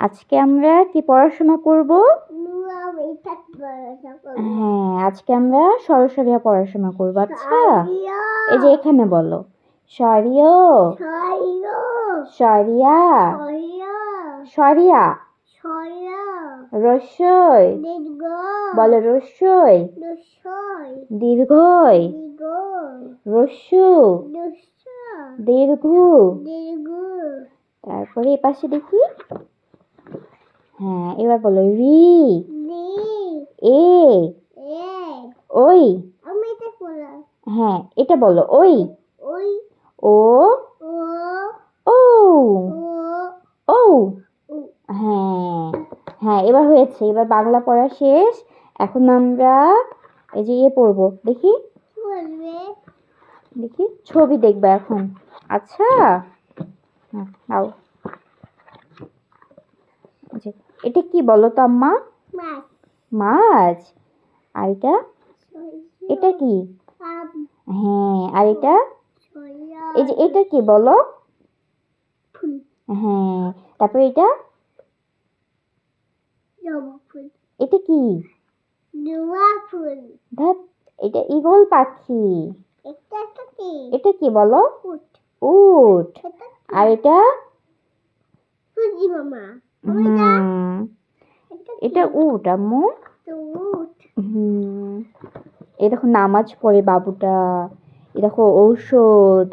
আজকে আমরা কি পড়াশোনা করব. হ্যাঁ আজকে আমরা সরসরিয়া পড়াশোনা করব আচ্ছা এই যে এখানে বলো সরিয় সরিয়া সরিয়া Digo. বলো Dusoi. দীর্ঘই Dusa. দীর্ঘু. তারপরে এ পাশে দেখি হ্যাঁ এবার বলো রি. এ. ওই. হ্যাঁ এটা বলো ওই. ও। ও। ও। হ্যাঁ হ্যাঁ এবার হয়েছে এবার বাংলা পড়া শেষ। এখন আমরা এই যে ইয়ে পড়ব দেখি। দেখি ছবি দেখবে এখন। আচ্ছা। হ্যাঁ নাও। যে, এটা কি বলো তো আম্মা? মাছ। আর এটা? এটা কি? হ্যাঁ আর এটা? এই যে এটা কি বলো? হ্যাঁ তারপরে এটা? এটা কি? এটা ইগল পাখি। এটা কি? বলো. উট। আর এটা. হুম এটা উট আম্মু. হুম। এই দেখো নামাজ পড়ে বাবুটা। এ দেখো ঔষধ।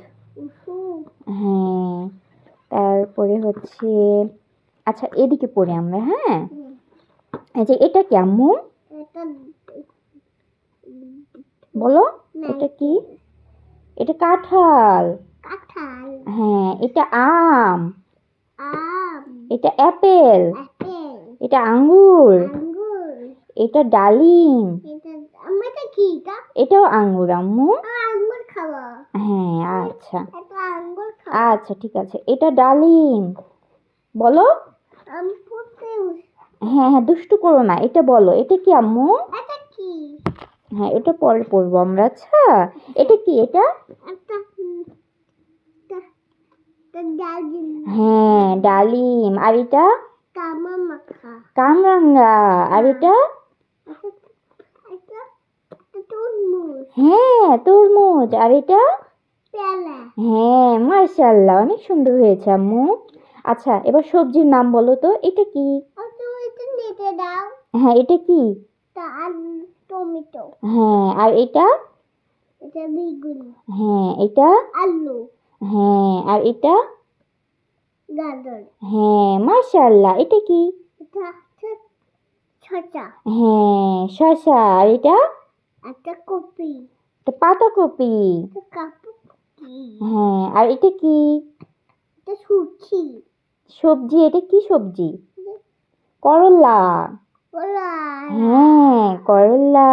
হ্যাঁ। তারপরে হচ্ছে আচ্ছা এদিকে পড়ি আমরা হ্যাঁ? যে এটা কি আম্মু? বলো এটা কি? এটা কাঁঠাল। হ্যাঁ এটা আম। Am. এটা অ্যাপেল। এটা আঙ্গুর। এটা ডালিম। এটাও আঙ্গুর আম্মু। হ্যাঁ আচ্ছা। আচ্ছা ঠিক আছে। এটা ডালিম। বলো। হ্যাঁ হ্যাঁ দুষ্টু করো না। এটা বলো। এটা কি আম্মু? হ্যাঁ এটা পরে পড়ব আমরা। আচ্ছা। এটা কি এটা? হ্যাঁ ডালিম। আর এটা? কামরাঙ্গা। আর এটা. Itu turmus. হ্যাঁ তরমুজ। আর এটা? হ্যাঁ মাশাল্লাহ অনেক সুন্দর হয়েছে আম্মু। আচ্ছা এবার সবজির নাম বলো তো এটা কি. হ্যাঁ এটা কি? tomato. হ্যাঁ আর এটা. হ্যাঁ এটা? Alu. হ্যাঁ আর এটা. হ্যাঁ মাশাল্লাহ এটা কি. হ্যাঁ শসা আর এটা Ada kopi. এটা পাতাকপি হ্যাঁ আর এটা কি Itu suci. সবজি এটা কি সবজি করলা. হ্যাঁ করলা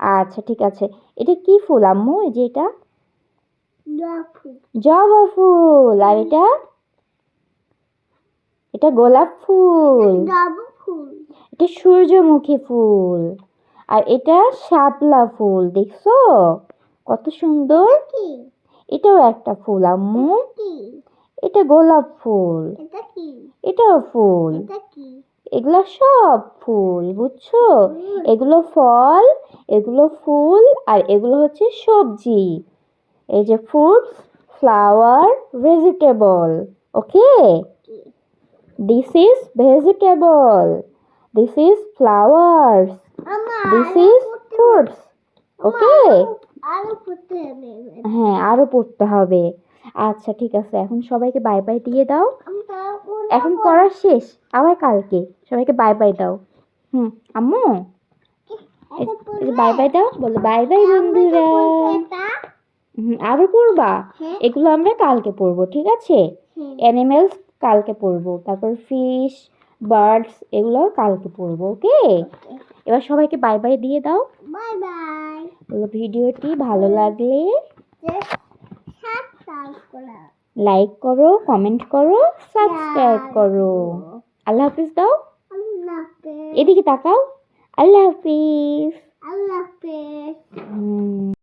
আচ্ছা ঠিক আছে এটা কি ফুল আম্মু এই যে এটা. জবা ফুল। আর এটা? এটা গোলাপ ফুল. এটা সূর্যমুখী ফুল। আর এটা শাপলা ফুল দেখছ? কত সুন্দর। এটাও একটা ফুল আম্মু। এটা গোলাপ ফুল। এটাও ফুল। এগুলো সব ফুল বুঝছ? এগুলো ফল এগুলো ফুল আর এগুলো হচ্ছে সবজি। এই যে fruits flower vegetable okay this is vegetable this is flowers Mama. This is fruits okay. হ্যাঁ আরও পড়তে হবে। আচ্ছা ঠিক আছে এখন সবাইকে বাই বাই দিয়ে দাও। এখন পড়া শেষ আবার কালকে। সবাইকে বাই বাই দাও। হুম আম্মু? বাই বাই দাও বলো বাই বাই বন্ধুরা। হুম, আরও পড়বা। এগুলো আমরা কালকে পড়ব ঠিক আছে? অ্যানিমেলস কালকে পড়ব তারপর ফিশ বার্ডস এগুলো কালকে পড়ব ওকে? এবার সবাইকে বাই বাই দিয়ে দাও। বাই বাই ভিডিওটি ভালো লাগলে সাবস্ক্রাইব করো। লাইক করো কমেন্ট করো সাবস্ক্রাইব করো। আল্লাহ হাফিজ দাও। এদিকে তাকাও। আল্লাহ হাফিজ। আল্লাহ হাফেজ। হুম।